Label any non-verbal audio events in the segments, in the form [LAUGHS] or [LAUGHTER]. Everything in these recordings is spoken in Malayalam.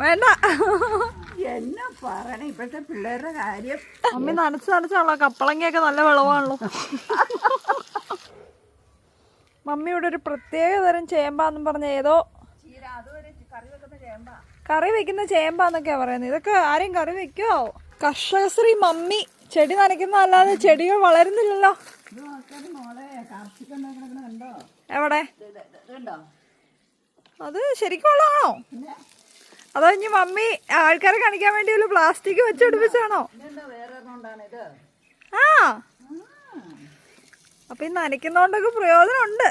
വേണ്ട. എന്നാ പറയണേ ഇപ്പോഴത്തെ പിള്ളേരുടെ കാര്യം. അമ്മി നനച്ച് നനച്ചാണല്ലോ കപ്പളങ്ങയൊക്കെ നല്ല വിളവാണല്ലോ. മമ്മിയുടെ ഒരു പ്രത്യേക തരം ചേമ്പാന്നും പറഞ്ഞ ഏതോ കറി വെക്കുന്ന ചേമ്പാ. കറി വെക്കുന്ന ചേമ്പാന്നൊക്കെയാ പറയുന്നത്. ഇതൊക്കെ ആരെയും കറി വെക്കോ? കർഷകശ്രീ മമ്മി. ചെടി നനയ്ക്കുന്ന അല്ലാതെ ചെടികൾ വളരുന്നില്ലല്ലോ. എവിടെ? അത് ശരിക്കും ഉള്ളതാണോ? അതോ ഇനി മമ്മി ആൾക്കാരെ കാണിക്കാൻ വേണ്ടി ഒരു പ്ലാസ്റ്റിക് വെച്ച് പിടിപ്പിച്ചാണോ ഇതെന്താ വേറെ ഒരെണ്ണം കൊണ്ടാണ് ഇത്? ആ. അപ്പൊ ഈ നനയ്ക്കുന്നോണ്ടൊക്കെ പ്രയോജനം ഉണ്ട്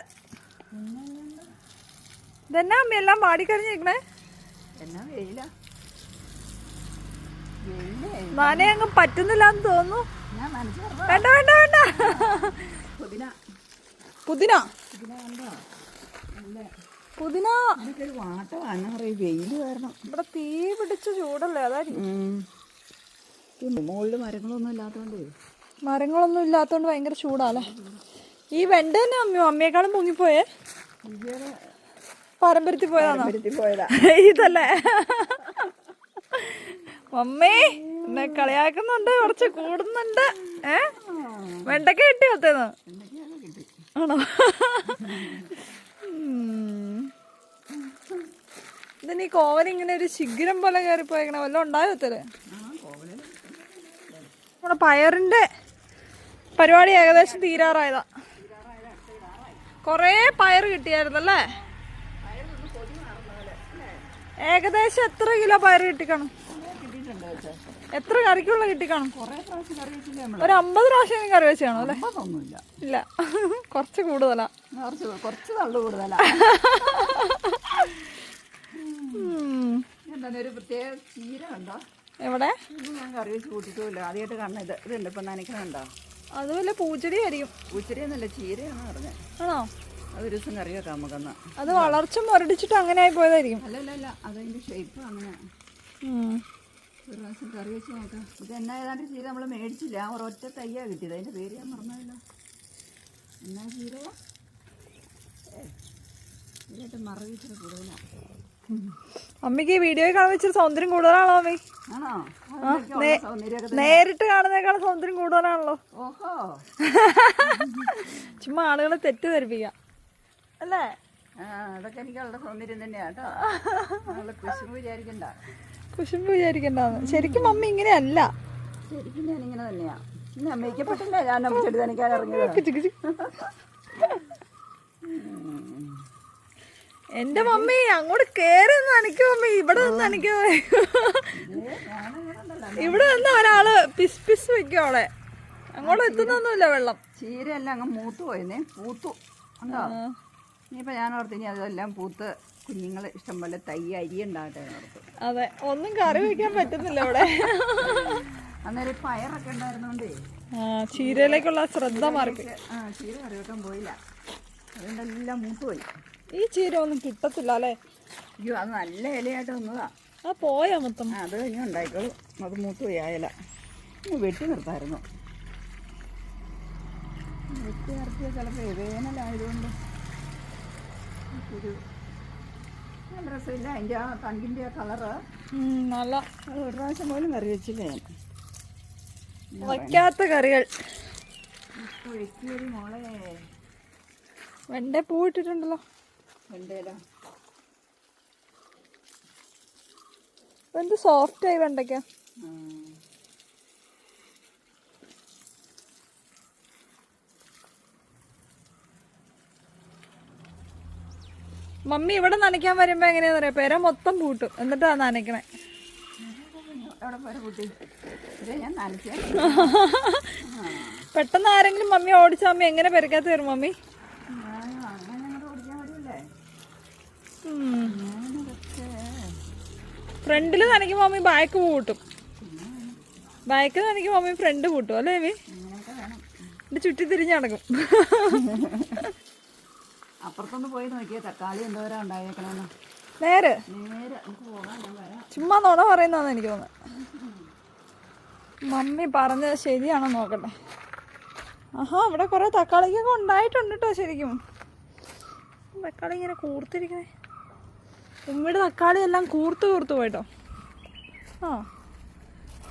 ഇതെന്നാ അമ്മ എല്ലാം പാടിക്കറിഞ്ഞിരിക്കണേ നന അങ്ങ് പറ്റുന്നില്ലാന്ന് തോന്നുന്നു. വേണ്ട വേണ്ട വേണ്ട. പുതിന. പുതിന? പുതിന. അതൊക്കെ വാട്ടമാണ് പറയും. വെയിൽ കാരണം. ഇവിടെ തീ പിടിച്ച ചൂടല്ലേ അതായിരിക്കും. മുകളിൽ മരങ്ങളൊന്നും ഇല്ലാത്തതുകൊണ്ട് മരങ്ങളൊന്നും ഇല്ലാത്തോണ്ട് ഭയങ്കര ചൂടാല്ലേ ഈ വെണ്ട തന്നെ അമ്മയോ? അമ്മയെക്കാളും പൊങ്ങിപ്പോയേ ഇതുവരെ പാരമ്പര്യത്തിൽ പോയതാണോ? ഇതല്ലേ? മമ്മി എന്നെ കളിയാക്കുന്നുണ്ട് കുറച്ച് കൂടുന്നുണ്ട്. ഏ? വെണ്ടക്ക കിട്ടി ഒത്തേന്ന് എന്തൊക്കെയാണ് ആണോ. ഇതിന് ഈ കോവൻ ഇങ്ങനെ ഒരു ശിഖിരം പോലെ കയറി പോയേക്കണ വല്ലതും ഉണ്ടായോ നമ്മുടെ പയറിന്റെ പരിപാടി ഏകദേശം തീരാറായതാ. കൊറേ പയർ കിട്ടിയായിരുന്നല്ലേ? ഏകദേശം എത്ര കിലോ പയർ കിട്ടിക്കാണും? എത്ര കറിക്കുള്ള കിട്ടിക്കാണും? ഒരു അമ്പത് പ്രാവശ്യം കറി വെച്ചാണോ അല്ലേ? ഇല്ല. കുറച്ച് കൂടുതലാ. കുറച്ച് കുറച്ച് തള്ളു കൂടുതലാ. [LAUGHS] ഉം. ഒരു പ്രത്യേക ചീര കണ്ടോ? എവിടെ? ഞാൻ കറി വെച്ച് കൂട്ടിട്ടില്ല ആദ്യമായിട്ട് കാണുന്നത് ഇത്. ഇതുണ്ട് ഇപ്പം നനയ്ക്കണുണ്ടോ അത് വല്ല പൂച്ചെടി ആയിരിക്കും പൂച്ചെടി എന്നല്ല ചീരയാണോ പറഞ്ഞത് ആണോ? അതൊരു ദിവസം കറി വെക്കാം നമുക്കൊന്ന്. അത് വളർച്ച മുരടിച്ചിട്ട് അങ്ങനെ ആയി പോയതായിരിക്കും. അല്ല അല്ല അല്ല. അതതിന്റെ ഷേപ്പ് അങ്ങനെ. ഒരു പ്രാവശ്യം കറി വെച്ച് നോക്കാം. ഇത് എന്നാ ഏതാണ്ട് ചീര നമ്മൾ മേടിച്ചില്ല. ആ ഒരൊറ്റ തയ്യാ കിട്ടിയത്. അതിന്റെ പേര് ഞാൻ മറന്നല്ലോ എന്നാ ചീരയാ? ഏ, ഇതിലായിട്ട് മറവി കൂടുതലാണ് അമ്മയ്ക്ക് വീഡിയോ കാണാൻ കാണുമ്പോൾ ഇച്ചിരി സൗന്ദര്യം കൂടുതലാണോ അമ്മ? നേരിട്ട് കാണുന്നേക്കാളും സൗന്ദര്യം കൂടുതലാണല്ലോ. [LAUGHS] ചുമ്മാ ആളുകളെ തെറ്റിദ്ധരിപ്പിക്കാം. അല്ലേ? അതൊക്കെ എനിക്കുള്ള സൗന്ദര്യം തന്നെയാട്ടോ കൃഷി വിചാരിക്കണ്ട. കുശുമ്പ് വിചാരിക്കണ്ടെന്ന്. ശരിക്കും മമ്മി ഇങ്ങനെയല്ല. ശരിക്കും ഞാനിങ്ങനെ തന്നെയാ. ഞാൻ മേക്കപ്പെട്ടില്ല ഞാൻ ചെടി തനിക്കാൻ ഇറങ്ങിയത്. [LAUGHS] എന്റെ മമ്മി അങ്ങോട്ട് കേറി നനയ്ക്കും മമ്മി. ഇവിടെ നിന്ന് നനയ്ക്കോ ഇവിടെ നിന്ന് ഒരാൾ പിസ് പിസ് വെക്കും അവിടെ അങ്ങോട്ട് എത്തുന്നൊന്നുമില്ല വെള്ളം. ചീരയെല്ലാം അങ്ങ് മൂത്ത് പോയെന്നേ. പൂത്തു. ഉണ്ടോ ഇനിയിപ്പോൾ ഞാൻ ഓർത്ത് ഇനി അതെല്ലാം പൂത്ത് കുഞ്ഞുങ്ങൾ ഇഷ്ടംപോലെ തൈ അരി ഉണ്ടാകട്ടെ അതെ. ഒന്നും കറി വെക്കാൻ പറ്റുന്നില്ല ഇവിടെ. അന്നേരം പയറൊക്കെ ഉണ്ടായിരുന്നോണ്ടേ. ചീരയിലേക്കുള്ള ശ്രദ്ധ മാറി. ആ ചീര കറി വെക്കാൻ പോയില്ല. അതുകൊണ്ടെല്ലാം മൂത്ത് പോയി. ഈ ചീര ഒന്നും കിട്ടത്തില്ല അല്ലേ അയ്യോ അത് നല്ല ഇലയായിട്ട് വന്നതാ. ആ പോയാ മൊത്തം? അത് ഇനി ഉണ്ടായിക്കോളും. അത് മൂത്ത് പോയി ആ ഇല. വെട്ടി നിർത്തായിരുന്നു. വെട്ടി നിർത്തിയ ചിലപ്പോൾ വേനലായതുകൊണ്ട് ഒരു നല്ല രസമില്ല. അതിന്റെ ആ തണ്ടിന്റെ ആ കളറ്. നല്ല. ഒരു പ്രാവശ്യം പോലും കറി വെച്ചില്ല ഞാൻ. വയ്ക്കാത്ത കറികൾ. ഒഴുക്കിയൊരു മോളെ. വെണ്ട പൂ ഇട്ടിട്ടുണ്ടല്ലോ. എന്ത് സോഫ്റ്റ് ആയി വെണ്ടയ്ക്ക. മമ്മി ഇവിടെ നനയ്ക്കാൻ വരുമ്പോ എങ്ങനെയാ പറയാ പെര മൊത്തം പൂട്ടും. എന്നിട്ടാ നനയ്ക്കണേ. [LAUGHS] പെട്ടെന്ന് ആരെങ്കിലും മമ്മി ഓടിച്ച മമ്മി എങ്ങനെ പെരക്കാത്ത വരും മമ്മി ഞാൻ അങ്ങനെ അങ്ങോട്ട് ഓടിക്കാൻ വരില്ലേ ഫ്രണ്ടിൽ നനയ്ക്ക് മമ്മി ബാക്ക് പൂട്ടും. ബാക്ക് നനയ്ക്ക് മമ്മി ഫ്രണ്ട് പൂട്ടും അല്ലേ മമ്മി? എന്റെ ചുറ്റി തിരിഞ്ഞ് നടക്കും. അപ്പുറത്തൊന്ന് പോയി നോക്കിയേ തക്കാളി എന്തോരാ ഉണ്ടായേക്കണമെന്ന് നേരെ. ചുമ്മാ നുണ പറയുന്നതാന്ന് എനിക്ക് തോന്നുന്നു. മമ്മി പറഞ്ഞത് ശരിയാണോ നോക്കട്ടെ. ആഹാ ഇവിടെ കുറെ തക്കാളിക്കൊക്കെ ഉണ്ടായിട്ടുണ്ട് കേട്ടോ ശരിക്കും. തക്കാളി ഇങ്ങനെ കൂർത്തിരിക്കണേ ഉമ്മിയുടെ തക്കാളി എല്ലാം കൂർത്ത് കൂർത്ത് പോയിട്ടോ. ആ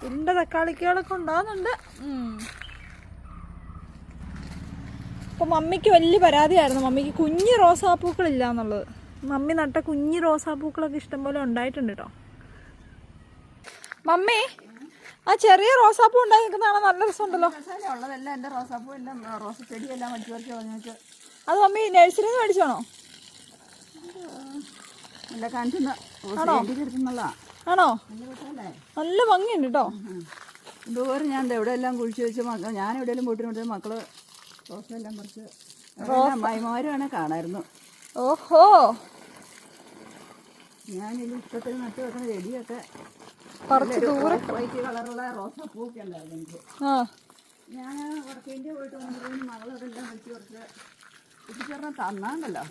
ഉണ്ട തക്കാളിക്കുകളൊക്കെ ഉണ്ടാകുന്നുണ്ട്. അപ്പൊ മമ്മിക്ക് വലിയ പരാതിയായിരുന്നു. മമ്മിക്ക് കുഞ്ഞ് റോസാപ്പൂക്കളില്ല എന്നുള്ളത് മമ്മി നട്ട കുഞ്ഞ് റോസാപ്പൂക്കളൊക്കെ ഇഷ്ടംപോലെ ഉണ്ടായിട്ടുണ്ട് കേട്ടോ മമ്മി ആ ചെറിയ റോസാപ്പൂ ഉണ്ടായി നിൽക്കുന്നതാണ് നല്ല രസമുണ്ടല്ലോ. ഉള്ളതെല്ലാം എന്റെ റോസാപ്പൂ എല്ലാം അത് മമ്മി നഴ്സറിയിൽ നിന്ന് മേടിച്ചാണോ ആണോ? നല്ല ഭംഗിയുണ്ട് കേട്ടോ ഇതുപോലെ ഞാൻ എവിടെ എല്ലാം കുഴിച്ച് വെച്ച് മക്കൾ ഞാൻ എവിടെയെങ്കിലും പോയിട്ട് മക്കൾ റോസെല്ലാം കുറച്ച് അമ്മായിമാരുമാണ് കാണായിരുന്നു. ഓഹോ. ഞാൻ ഈ ഇഷ്ടത്തിൽ നട്ട് വെക്കുന്ന ചെടിയൊക്കെ കുറച്ച് ദൂരെ വൈറ്റ് കളറുള്ള റോസാപ്പൂക്കെ ഉണ്ടായിരുന്നു എനിക്ക്. ആ. ഞാൻ വടക്കേന്റെ പോയിട്ട് വന്നപ്പോഴും മകളതെല്ലാം വെച്ച് കുറച്ച് കുട്ടിച്ചേർന്ന് തന്നാണ്ടല്ലോ.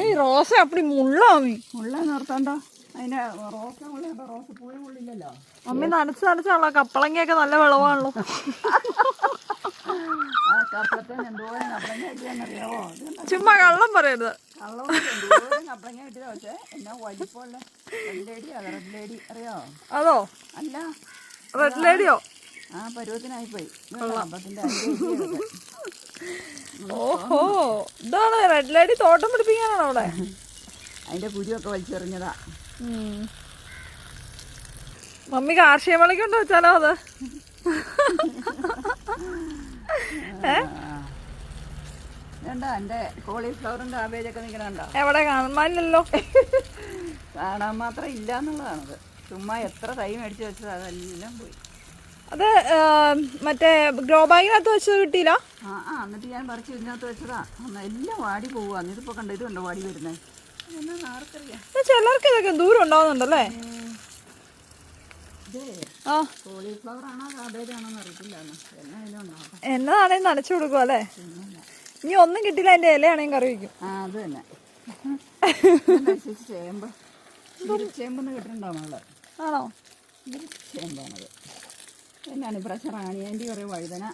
ഏയ് റോസ അപ്പടി മുള്ളാമി മുള്ള നിർത്തണ്ടോ. അതിന് റോസ റോസ് റോസ പൂയ മുള്ളില്ലല്ലോ. മമ്മി നനച്ച് നനച്ചാണല്ലോ കപ്പളങ്ങയൊക്കെ നല്ല വിളവാണല്ലോ. ആ കപ്പളത്തിന് എന്തോരം കപ്പളങ്ങ കിട്ടിയാന്നറിയാവോ ചുമ്മാ കള്ളം പറയരുത്. കള്ളം കൊണ്ട് എന്തോരം കപ്പളങ്ങ കിട്ടിയതാ. പക്ഷേ എന്നാ വലിപ്പമുള്ള റെഡ് ലേഡി അതെ റെഡ് ലേഡി അറിയോ? അതോ? അല്ല. റെഡ് ലേഡിയോ ആ പരുവത്തിനായിപ്പോയി. അമ്പത്തിന്റെ ഓഹോ. ഇതാണ് റെഡ് ലൈറ്റ് തോട്ടം പിടിപ്പിക്കാനാണോ അവിടെ. അതിന്റെ കുരുവൊക്കെ വലിച്ചെറിഞ്ഞതാ. മമ്മി കാർഷിക മേളയ്ക്ക് കൊണ്ട് വെച്ചാലോ അത്? കോളിഫ്ലവറും കാബേജൊക്കെ നിൽക്കണുണ്ടോ എവിടെ കാണാനില്ലല്ലോ കാണാൻ മാത്രം ഇല്ല എന്നുള്ളതാണത്. ചുമ്മാ എത്ര തൈ മേടിച്ചു വെച്ചത് അതെല്ലാം പോയി. അത് മറ്റേ ഗ്രോ ബാഗിനകത്ത് വെച്ചത് കിട്ടിയില്ല? ആ ആ എന്നിട്ട് ഞാൻ പറിച്ച് ഇതിനകത്ത് വെച്ചതാ. എല്ലാം വാടി പോവാന്ന് ഇതിപ്പോ കണ്ട ഇതുണ്ടോ വാടി വരുന്നത് ഇത് ചിലർക്ക് ഇതൊക്കെ ദൂരം ഉണ്ടാവുന്നുണ്ടല്ലേ? എന്നതാണെങ്കിൽ നനച്ചു കൊടുക്കും അല്ലേ? ഇനി ഒന്നും കിട്ടില്ല അതിന്റെ ഇലയാണെങ്കിൽ കറി വയ്ക്കും അത് തന്നെ. [LAUGHS] ചേമ്പ്? ചേമ്പെന്ന് ആണോ? ചേമ്പാണത്. എന്നാണ് ഇപ്രാവശ്യം റാണിയാന്റെ കുറേ വഴുതന.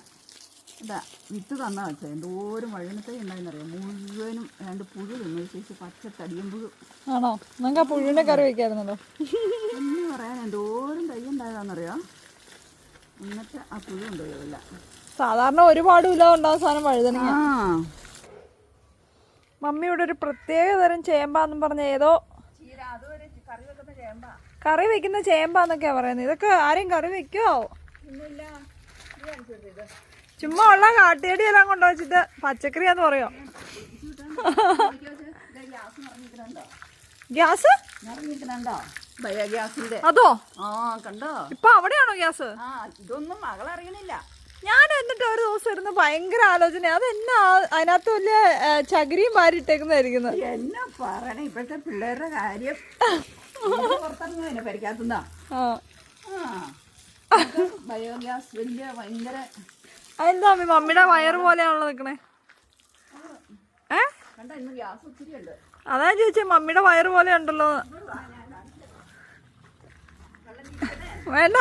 ഇതാ വിത്ത് തന്നാ വെച്ചത്. എന്തോരം വഴുതനത്തൈ ഉണ്ടായെന്നറിയാം? മുഴുവനും രണ്ട് പുഴു തിന്നു. ചേച്ചി പച്ച തടിയും പുഴു. ആണോ? നിങ്ങൾക്ക് ആ പുഴുവിനെ കറി വയ്ക്കായിരുന്നല്ലോ എന്ന് പറയാൻ എന്തോരം തൈ ഉണ്ടായതാണെന്നറിയോ എന്നിട്ട് ആ പുഴു കൊണ്ടുപോയില്ല സാധാരണ ഒരുപാട് ഇല്ല ഉണ്ടാകുന്ന സാധനം വഴുതന ആ. മമ്മിയുടെ ഒരു പ്രത്യേക തരം ചേമ്പാന്നും പറഞ്ഞ ഏതോ കറി വെക്കുന്ന ചേമ്പ. കറി വെക്കുന്ന ചേമ്പാന്നൊക്കെയാ പറയുന്നത്. ഇതൊക്കെ ആരെയും കറി വെക്കുവോ ചുമ്മാ ഉള്ള കാട്ടിയടി എല്ലാം കൊണ്ടുവച്ചിട്ട് പച്ചക്കറിയാന്ന് പറയോ? ഗ്യാസ്? അതോ? ആ കണ്ടോ? ഇപ്പൊ അവിടെയാണോ ഗ്യാസ്? ആ ഇതൊന്നും മകളറിയണില്ല ഞാൻ എന്നിട്ട് ഒരു ദിവസം ഇരുന്ന് ഭയങ്കര ആലോചന. അതെന്നാ അതിനകത്ത് വലിയ ചകിരിയും വാരിട്ടേക്കുന്നതായിരിക്കുന്നത് എന്നെ പറയണേ? ഇപ്പോഴത്തെ പിള്ളേരുടെ കാര്യം. പുറത്തിറങ്ങുന്നതിനെ പരിക്കാത്തുന്നാ ആ. ആ. ബയോഗ്യാസ് വലിയ ഭയങ്കര അതെന്താ അമ്മി മമ്മിയുടെ വയറ് പോലെയാണല്ലോ നിക്കണേ? ഏ? അതാ ചോദിച്ചേ മമ്മിയുടെ വയറ് പോലെ ഉണ്ടല്ലോ. വേണ്ട.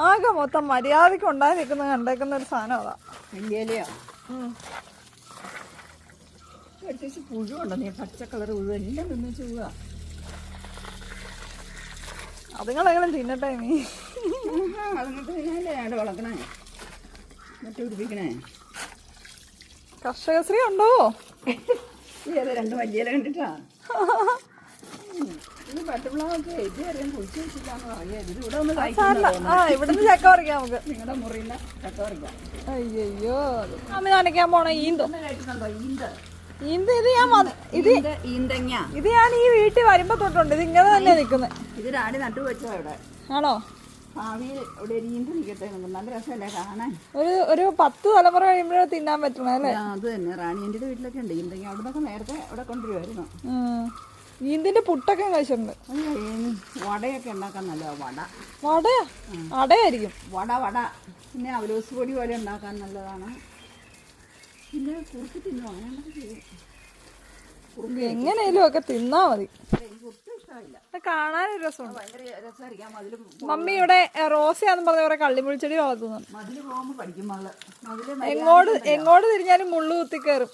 ആകെ മൊത്തം മര്യാദയ്ക്ക് നിൽക്കുന്ന കണ്ടേക്കുന്ന ഒരു സാധനം അതാ. എടുത്തേച്ച് പുഴു ഉണ്ടോ? നീ പച്ച കളർ പുഴു. എല്ലാം നിന്ന് ചൂവ അതുങ്ങളെങ്കിലും തിന്നട്ടെ നീ. അതുകൊണ്ട് ഞാനല്ലേ ഞാൻ വളർക്കണേ മറ്റു പിടിപ്പിക്കണേ കർഷകശ്രീ ഉണ്ടോ? ഏതാ രണ്ട് വലിയ കണ്ടിട്ടാ. ഇവിടുന്ന് ചക്ക പറിക്കാം നമുക്ക്. നിങ്ങളുടെ മുറിയിൽ ചക്ക പറിക്കാം. അയ്യോ അമ്മ നനയ്ക്കാൻ പോണ ഈന്തോ. ഈന്ത്. ഈന്ത് ഇത് ഞാൻ വന്ന്- ഇത് ഈന്ത് ഈന്തങ്ങ. ഇത് ഞാൻ ഈ വീട്ടിൽ വരുമ്പോ തൊട്ടുണ്ട്. ഇത് ഇങ്ങനെ തന്നെ നിക്കുന്നത് ഇത് രാടി നട്ടു വെച്ചോ ഇവിടെ. ആണോ? ഭാവിയിൽ ഇവിടെ ഒരു ഈന്ത് നിൽക്കട്ടെ നമുക്ക് നല്ല രസമല്ലേ കാണാൻ? ഒരു ഒരു പത്ത് തലമുറ കഴിയുമ്പോഴേ തിന്നാൻ പറ്റണം അല്ലേ? ആ, അത് തന്നെ. റാണിയന്റെ വീട്ടിലൊക്കെ ഉണ്ട്. ഈന്തങ്ങ അവിടെ നിന്നൊക്കെ നേരത്തെ ഇവിടെ കൊണ്ടുവരുമായിരുന്നു. ഉം. ഈന്തിന്റെ പുട്ടൊക്കെ ഞാൻ കഴിച്ചിട്ടുണ്ട്. അത് ഈ വടയൊക്കെ ഉണ്ടാക്കാൻ നല്ല വട. വടയാ? അടയായിരിക്കും വട വട. പിന്നെ അവലോസ് പൊടി പോലെ ഉണ്ടാക്കാൻ നല്ലതാണ്. പിന്നെ കുറുക്കി തിന്നു അങ്ങനെയൊക്കെ ചെയ്യും എങ്ങനെയും ഒക്കെ തിന്നാ മതി. കാണാൻ രസമുണ്ട്. മമ്മി ഇവിടെ റോസയാന്ന് പറഞ്ഞ കുറെ കള്ളിമുളിച്ചെടി മതിൽ എങ്ങോട്ട് എങ്ങോട്ട് തിരിഞ്ഞാലും മുള്ളു കുത്തി കയറും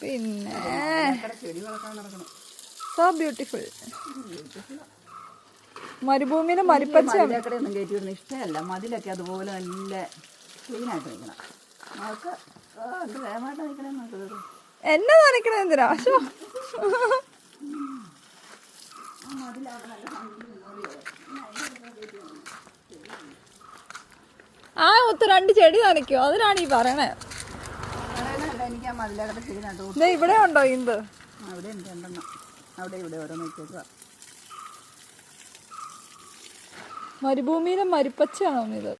പിന്നെ സോ ബ്യൂട്ടിഫുൾ മരുഭൂമിയിലെ മരിപ്പച്ച ഇഷ്ടമല്ല. മതിലൊക്കെ അതുപോലെ നല്ല ക്ലീൻ ആയിട്ട് നിൽക്കണം നമുക്ക് എന്ത് നിൽക്കണേ നോക്കുന്നത് എന്നെ നനയ്ക്കണ എന്തിനാ? അശോ ആ ഒത്ത് രണ്ട് ചെടി നനയ്ക്കോ. അതിനാണ് ഈ പറയണേ. ഇവിടെ ഉണ്ടോ ഇന്ത് അവിടെ ഉണ്ട് രണ്ടെണ്ണം. അവിടെ ഇവിടെ ഓരോന്ന് വെച്ചേക്കുക മരുഭൂമിയിലെ മരുപ്പച്ചയാണോ ഇത്?